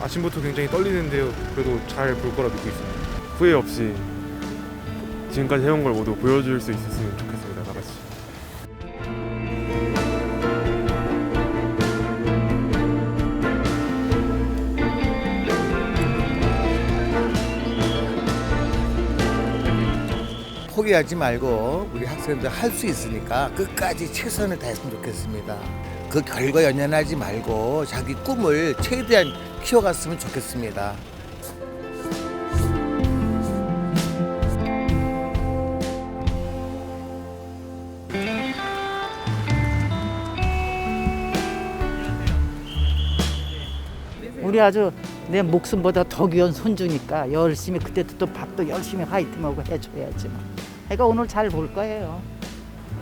아침부터 굉장히 떨리는데요. 그래도 잘 볼 거라 믿고 있습니다. 후회 없이 지금까지 해온 걸 모두 보여줄 수 있었으면 좋겠습니다. 다 같이. 포기하지 말고 우리 학생들 할 수 있으니까 끝까지 최선을 다했으면 좋겠습니다. 그 결과 연연하지 말고 자기 꿈을 최대한 키워갔으면 좋겠습니다. 우리 아주 내 목숨보다 더 귀한 손주니까 열심히 그때도 또 밥도 열심히 화이팅하고 해줘야지. 뭐. 애가 오늘 잘 볼 거예요.